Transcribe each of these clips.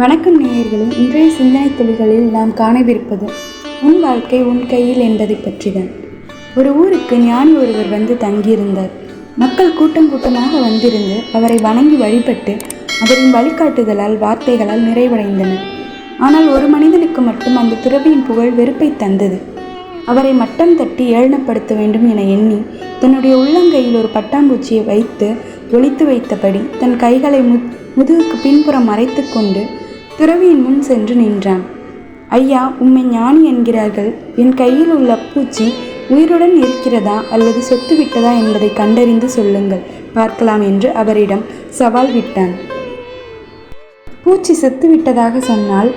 வணக்கம் நேயர்களே இன்றைய சிந்தனை துளிகளில் நாம் காணவிருப்பது உன் வாழ்க்கை உன் கையில் என்பதை பற்றிதான். ஒரு ஊருக்கு ஞானி ஒருவர் வந்து தங்கியிருந்தார். மக்கள் கூட்டம் கூட்டமாக வந்திருந்து அவரை வணங்கி வழிபட்டு அவரின் வழிகாட்டுதலால் வார்த்தைகளால் நிறைவடைந்தனர் ஆனால் ஒரு மனிதனுக்கு மட்டும் அந்த துறவியின் புகழ் வெறுப்பை தந்தது. அவரை மட்டம் தட்டி ஏளனப்படுத்த வேண்டும் என எண்ணி தன்னுடைய உள்ளங்கையில் ஒரு பட்டாம்பூச்சியை வைத்து ஒளித்து வைத்தபடி தன் கைகளை மு முதுகுக்கு பின்புறம் மறைத்து கொண்டு துறவியின் முன் சென்று நின்றான். ஐயா உம்மை ஞானி என்கிறார்கள். என் கையில் உள்ள பூச்சி உயிருடன் இருக்கிறதா அல்லது சொத்து விட்டதா என்பதை கண்டறிந்து சொல்லுங்கள். பார்க்கலாம் என்று அவரிடம் சவால் விட்டான். பூச்சி செத்து விட்டதாக சொன்னால்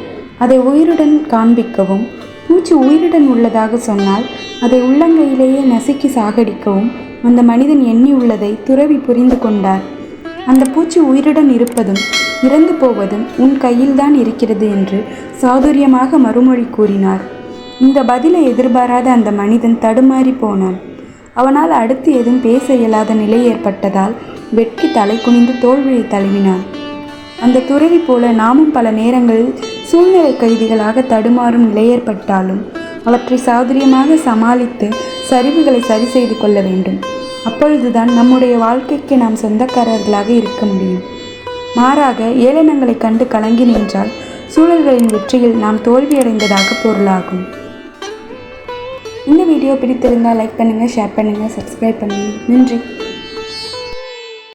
அதை உயிருடன் காண்பிக்கவும் பூச்சி உயிருடன் உள்ளதாக சொன்னால் அதை உள்ளங்கையிலேயே நசுக்கி சாகடிக்கவும் அந்த மனிதன் எண்ணி உள்ளதை துறவி புரிந்து கொண்டார். அந்த பூச்சி உயிருடன் இருப்பதும் இறந்து போவதும் உன் கையில்தான் இருக்கிறது என்று சாதுரியமாக மறுமொழி கூறினார். இந்த பதிலை எதிர்பாராத அந்த மனிதன் தடுமாறி போனான். அவனால் அடுத்து எதுவும் பேச இயலாத நிலை ஏற்பட்டதால் வெட்கி தலை குனிந்து தோல்வியை தழுவினான். அந்த துறவி போல நாமும் பல நேரங்களில் சூழ்நிலை கைதிகளாக தடுமாறும் நிலை ஏற்பட்டாலும் அவற்றை சாதுரியமாக சமாளித்து சரிவுகளை சரி செய்து கொள்ள வேண்டும். அப்பொழுதுதான் நம்முடைய வாழ்க்கைக்கு நாம் சொந்தக்காரர்களாக இருக்க முடியும். மாறாக ஏளனங்களை கண்டு கலங்கி நின்றால் சூழல்களின் வெற்றியில் நாம் தோல்வியடைந்ததாக பொருளாகும். இந்த வீடியோ பிடித்திருந்தால் லைக் பண்ணுங்கள் ஷேர் பண்ணுங்கள் சப்ஸ்கிரைப் பண்ணுங்கள் நன்றி.